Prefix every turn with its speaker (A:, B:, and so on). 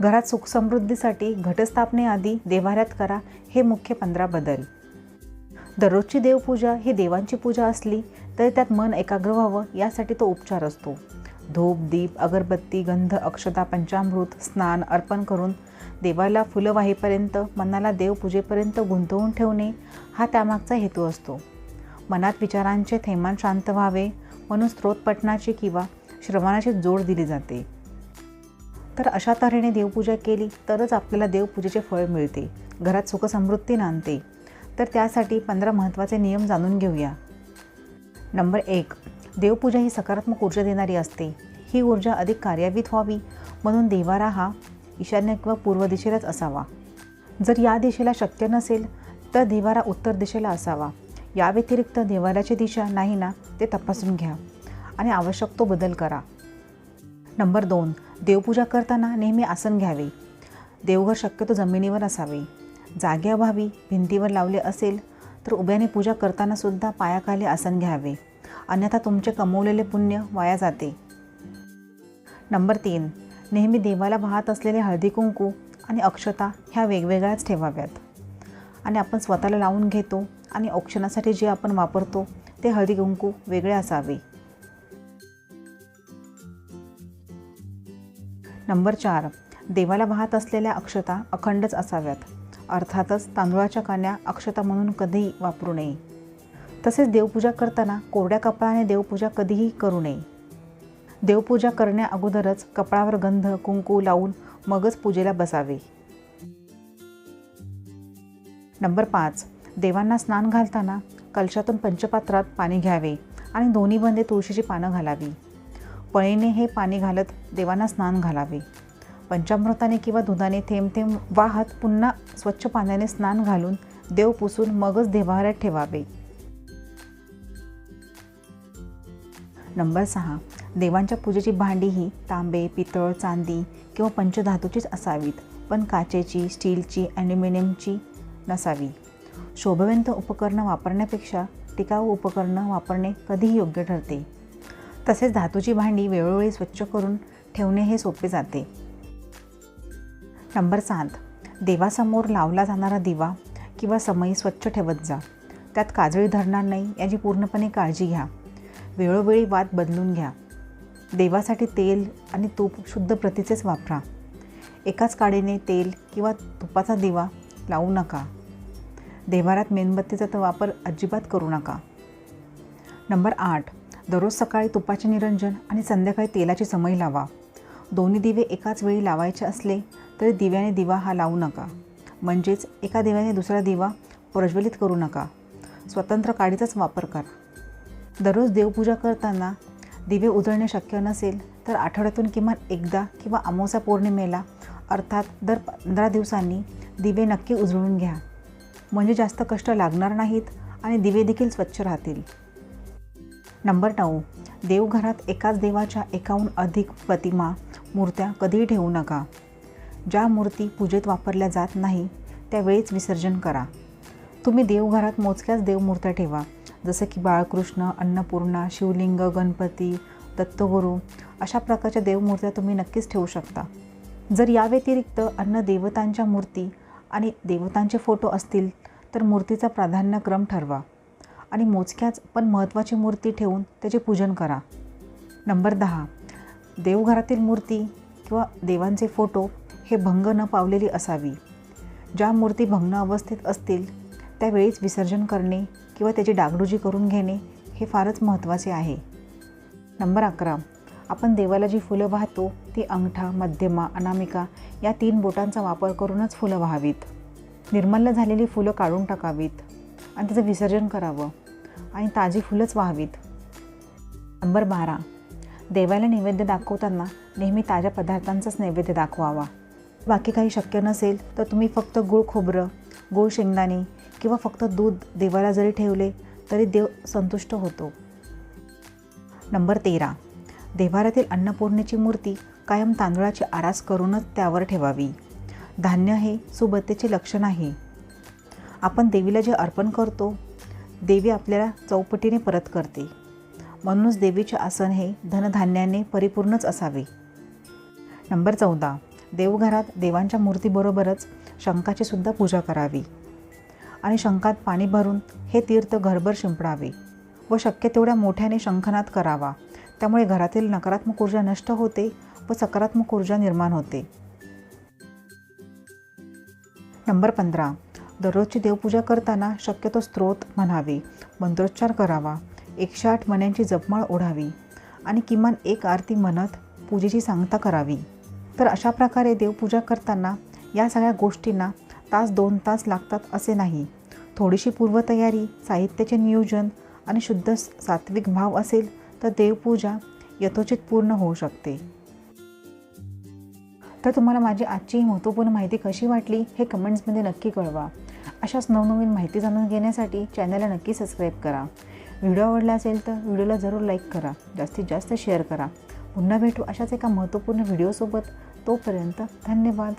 A: घरात सुखसमृद्धीसाठी घटस्थापनेआधी देवाऱ्यात करा हे मुख्य पंधरा बदल. दररोजची देवपूजा ही देवांची पूजा असली तरी त्यात मन एकाग्र व्हावं यासाठी तो उपचार असतो. धूप दीप अगरबत्ती गंध अक्षता पंचामृत स्नान अर्पण करून देवाला फुलं वाहीपर्यंत मनाला देवपूजेपर्यंत गुंतवून ठेवणे हा त्यामागचा हेतू असतो. मनात विचारांचे थैमान शांत व्हावे म्हणून स्त्रोतपठणाची किंवा श्रवणाची जोड दिली जाते. तर अशा तऱ्हेने देवपूजा केली तरच आपल्याला देवपूजेचे फळ मिळते. घरात सुखसमृद्धी नांदते. तर त्यासाठी पंधरा महत्त्वाचे नियम जाणून घेऊया. नंबर एक देवपूजा ही सकारात्मक ऊर्जा देणारी असते. ही ऊर्जा अधिक कार्यान्वित व्हावी म्हणून देवारा हा ईशान्य किंवा पूर्व दिशेलाच असावा. जर या दिशेला शक्य नसेल तर देवारा उत्तर दिशेला असावा. या व्यतिरिक्त देवाराची दिशा नाही ना ते तपासून घ्या. आणि आवश्यक तो बदल करा. नंबर दोन देवपूजा करताना नेहमी आसन घ्यावे. देवघर शक्यतो जमिनीवर असावे. जागेअभावी भिंतीवर लावले असेल तर उभ्याने पूजा करताना सुद्धा पायाखाली आसन घ्यावे. अन्यथा तुमचे कमवलेले पुण्य वाया जाते. नंबर तीन नेहमी देवाला वाहत असलेले हळदी कुंकू आणि अक्षता ह्या वेगवेगळ्याच ठेवाव्यात. आणि आपण स्वतःला लावून घेतो आणि औक्षणासाठी जे आपण वापरतो ते हळदी कुंकू वेगळे असावे. नंबर चार देवाला वाहत असलेल्या अक्षता अखंडच असाव्यात. अर्थातच तांदूळाच्या कान्या अक्षता म्हणून कधीही वापरू नये. तसेच देवपूजा करताना कोरड्या कपड्याने देवपूजा कधीही करू नये. देवपूजा करण्या अगोदरच कपडावर गंध कुंकू लावून मगच पूजेला बसावे. नंबर पाच देवांना स्नान घालताना कलशातून पंचपात्रात पाणी घ्यावे आणि दोन्ही बंदे तुळशीची पानं घालावी. पळीने हे पाणी घालत देवांना स्नान घालावे. पंचामृताने किंवा दुधाने थेंब थेंब वाहत पुन्हा स्वच्छ पाण्याने स्नान घालून देव पुसून मगच देवाऱ्यात ठेवावे. नंबर सहा. देवांच्या पूजेची भांडी ही तांबे पितळ चांदी किंवा पंचधातूचीच असावीत पण काचेची स्टीलची ॲल्युमिनियमची नसावी. शोभवंत उपकरणं वापरण्यापेक्षा टिकाऊ उपकरणं वापरणे कधीही योग्य ठरते. तसेच धातूची भांडी वेळोवेळी स्वच्छ करून ठेवणे हे सोपे जाते. नंबर सात. देवासमोर लावला जाणारा दिवा किंवा समयी स्वच्छ ठेवत जा. त्यात काजळी धरणार नाही याची पूर्णपणे काळजी घ्या. वेळोवेळी वाद बदलून घ्या. देवासाठी तेल आणि तूप शुद्ध प्रतीचेच वापरा. एकाच काडीने तेल किंवा तुपाचा दिवा लावू नका. देवारात मेणबत्तीचा तर वापर अजिबात करू नका. नंबर आठ. दररोज सकाळी तुपाचे निरंजन आणि संध्याकाळी तेलाची समई लावा. दोन्ही दिवे एकाच वेळी लावायचे असले तरी दिव्याने दिवा हा लावू नका. म्हणजेच एका दिव्याने दुसरा दिवा प्रज्वलित करू नका. स्वतंत्र काडीचाच वापर करा. दररोज देवपूजा करताना दिवे उजळणे शक्य नसेल तर आठवड्यातून किमान एकदा किंवा अमावस्या पौर्णिमेला अर्थात दर पंधरा दिवसांनी दिवे नक्की उजळून घ्या. म्हणजे जास्त कष्ट लागणार नाहीत आणि दिवे देखील स्वच्छ राहतील. नंबर नऊ. देवघरात एकाच देवाच्या एकाहून अधिक प्रतिमा मूर्त्या कधीही ठेवू नका. ज्या मूर्ती पूजेत वापरल्या जात नाही त्यावेळीच विसर्जन करा. तुम्ही देवघरात मोजक्याच देवमूर्त्या ठेवा. जसं की बाळकृष्ण अन्नपूर्णा शिवलिंग गणपती दत्तगुरू अशा प्रकारच्या देवमूर्त्या तुम्ही नक्कीच ठेवू शकता. जर या व्यतिरिक्त अन्न देवतांच्या मूर्ती आणि देवतांचे फोटो असतील तर मूर्तीचा प्राधान्यक्रम ठरवा. आणि मोजक्याच पण महत्त्वाची मूर्ती ठेवून त्याचे पूजन करा. नंबर दहा. देवघरातील मूर्ती किंवा देवांचे फोटो हे भंग न पावलेली असावी. ज्या मूर्ती भग्न अवस्थेत असतील त्यावेळीच विसर्जन करणे किंवा त्याची डागडुजी करून घेणे हे फारच महत्त्वाचे आहे. नंबर अकरा. आपण देवाला जी फुलं वाहतो ती अंगठा मध्यमा अनामिका या तीन बोटांचा वापर करूनच फुलं व्हावीत. निर्मल्य झालेली फुलं काढून टाकावीत आणि त्याचं विसर्जन करावं. आणि ताजी फुलंच व्हावीत. नंबर बारा. देवाला नैवेद्य दाखवताना नेहमी ताज्या पदार्थांचाच नैवेद्य दाखवावा. बाकी काही शक्य नसेल तर तुम्ही फक्त गूळ खोबरं गूळ शेंगदाणे किंवा फक्त दूध देवाला जरी ठेवले तरी देव संतुष्ट होतो. नंबर तेरा. देवारातील अन्नपूर्णेची मूर्ती कायम तांदूळाची आरास करूनच त्यावर ठेवावी. धान्य हे सुबत्तेचे लक्षण आहे. आपण देवीला जे अर्पण करतो देवी आपल्याला चौपटीने परत करते. म्हणूनच देवीचे आसन हे धनधान्याने परिपूर्णच असावे. नंबर चौदा. देवघरात देवांच्या मूर्तीबरोबरच शंखाची सुद्धा पूजा करावी. आणि शंखात पाणी भरून हे तीर्थ घरभर शिंपडावे व शक्य तेवढ्या मोठ्याने शंखनाद करावा. त्यामुळे घरातील नकारात्मक ऊर्जा नष्ट होते व सकारात्मक ऊर्जा निर्माण होते. नंबर पंधरा. दररोजची देवपूजा करताना शक्यतो स्त्रोत म्हणावे. मंत्रोच्चार करावा. एकशे आठ मण्यांची जपमाळ ओढावी. आणि किमान एक आरती म्हणत पूजेची सांगता करावी. तर अशा प्रकारे देवपूजा करताना या सगळ्या गोष्टींना तास दोन तास लागतात असे नाही. थोडीशी पूर्वतयारी साहित्याचे नियोजन आणि शुद्ध सात्विक भाव असेल तर देवपूजा यथोचित पूर्ण होऊ शकते. तर तुम्हाला माझी आजची महत्त्वपूर्ण माहिती कशी वाटली हे कमेंट्समध्ये नक्की कळवा. अशाच नवनवीन माहिती जाणून घेण्यासाठी चॅनलला नक्की सबस्क्राईब करा. व्हिडिओ आवडला असेल तर व्हिडिओला जरूर लाईक करा. जास्तीत जास्त शेअर करा. पुन्हा भेटू अशाच एका महत्त्वपूर्ण व्हिडिओसोबत तोपर्यंत धन्यवाद.